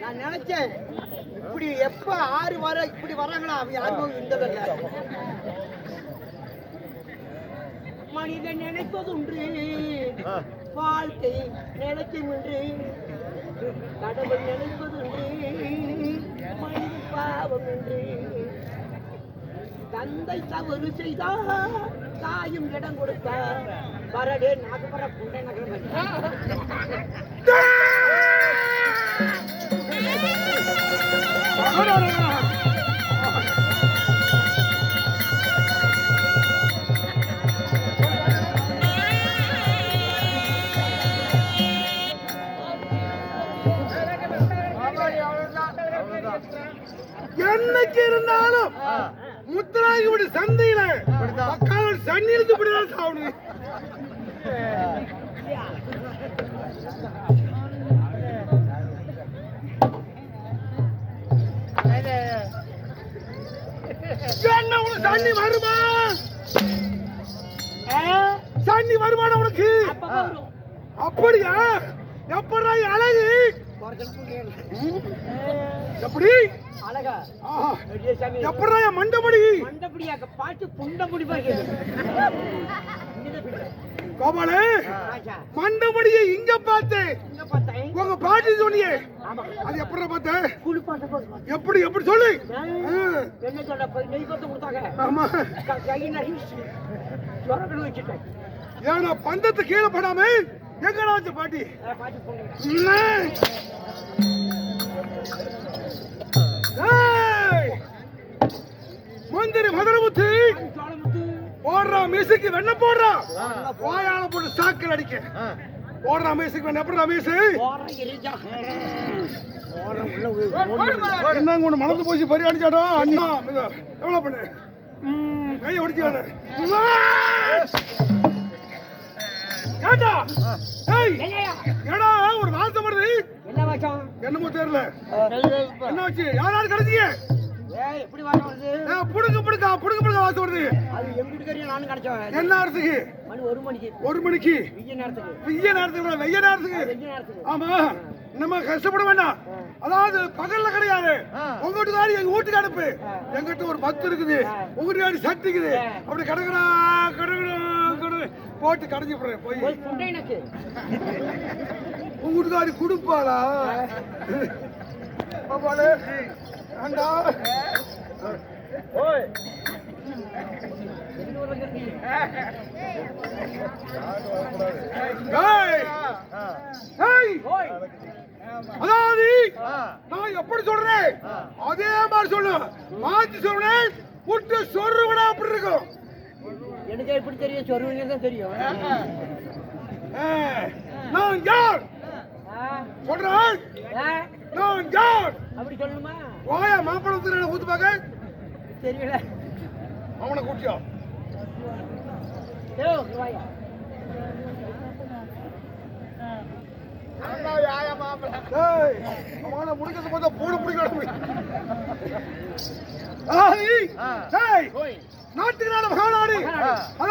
நான் நினைச்சேன் இப்படி எப்ப ஆறு வர இப்படி வராங்களா அவங்க யாரும் இருந்ததில்ல. மனிதன் நினைப்பதுண்டு வாழ்க்கை நினைக்கும் என்று கடவுள் நினைப்பதுண்டு மனித பாவம் என்று தந்தை தவறு செய்தா தாயும் இடம் கொடுத்தா வரடே நாகப்பட புண்டை நகரம். என்னைக்கு இருந்தாலும் முத்தராகி சந்தையில பக்கால சன்னி இழுத்து இப்படிதான் சாப்பிடுது உனக்கு தண்ணி வருமா? தண்ணி வருமானம் உனக்கு? அப்படியா? எப்படா அழகு? எப்படி? அழகா? எப்படா மண்டபடி? மண்டபடியாக்க பாட்டு புண்டபடி கோபாலு மண்டபடியை இங்க பார்த்தேன். உங்க பாட்டி சொன்னியே அது எப்படி பார்த்த? குளிப்பாட்ட போதுமா எப்படி எப்படி சொல்லு? என்ன சொல்ல நெய் கொத்து கொடுத்தாங்க. ஆமா. க- நடிச்சு சொரக்கணும் வச்சுட்டேன். ஏன்னா பந்தத்தை கீழே படாம எங்கடா வச்ச பாட்டி! மந்திரி மதுரமுத்து. சோளமுத்து போடுறா மியூசிக்கு வெண்ண போடுறா. வாயால போட்டு சாக்கில் அடிக்க. போடுறா மியூசிக் வெண்ண எப்படி உள்ள என்னங்க ஒண்ணு மணந்து போச்சு? பறி அடிச்சாடா? அண்ணா மெதுவா. எவ்வளவு பண்ணு? கையை ஒடிச்சு என்னையா ஏடா ஒரு வாசம் வருது. என்ன என்னமோ தெரியல. என்ன வச்சு யாராவது கிடைச்சீங்க ஏய் எப்படி வாசம் வருது ஏ, புடுங்க புடுங்க புடுங்க புடுங்க வாசம் வருது. அது எங்க வீட்டுக்காரியும் நானும் கிடைச்சவன் என்ன நேரத்துக்கு மணி மணிக்கு. ஒரு மணிக்கு? வெய்ய நேரத்துக்கு. வெய்ய நேரத்துக்கு வெய்ய நேரத்துக்கு. வெய்ய நேரத்துக்கு. ஆமா நம்ம கஷ்டப்பட வேண்டாம். அதாவது பகல்ல கிடையாது. உங்க வீட்டுக்காரி எங்க வீட்டுக்கு அனுப்பு. எங்கிட்ட ஒரு பத்து இருக்குது. உங்க வீட்டுக்காரி சட்டி இருக்குது அப்படி கிடக்குறா கிடக்கு போட்டு கடைஞ்சி போடுறேன் போய். உங்க வீட்டுக்காரி கொடுப்பாளா? ஆண்டா. ஓய். அதாவது நான் எப்படி சொல்றேன்? அதே மாதிரி சொல்லு. மாத்தி சொல்றேன். புட்டு சொருவடா அப்படி இருக்கும்? எனக்கு எப்படி தெரியும். சொல்லுவீங்க தான் தெரியும். நான் யார்? சொல்றேன். நான் யார் அப்படி சொல்லணுமா? வாயா மாப்பிள்ளை ஊத்து பார்க்க? தெரியல. அவனை கூட்டியா? ஏய், வாயா. ஏய் அவனை முடிக்கிறது பார்த்தா பூனை பிடிக்கணும் ஏய் ஏய் ஓய் நாட்டுக்கு நாடு மகாநாடு. மகாநாடு. அதான்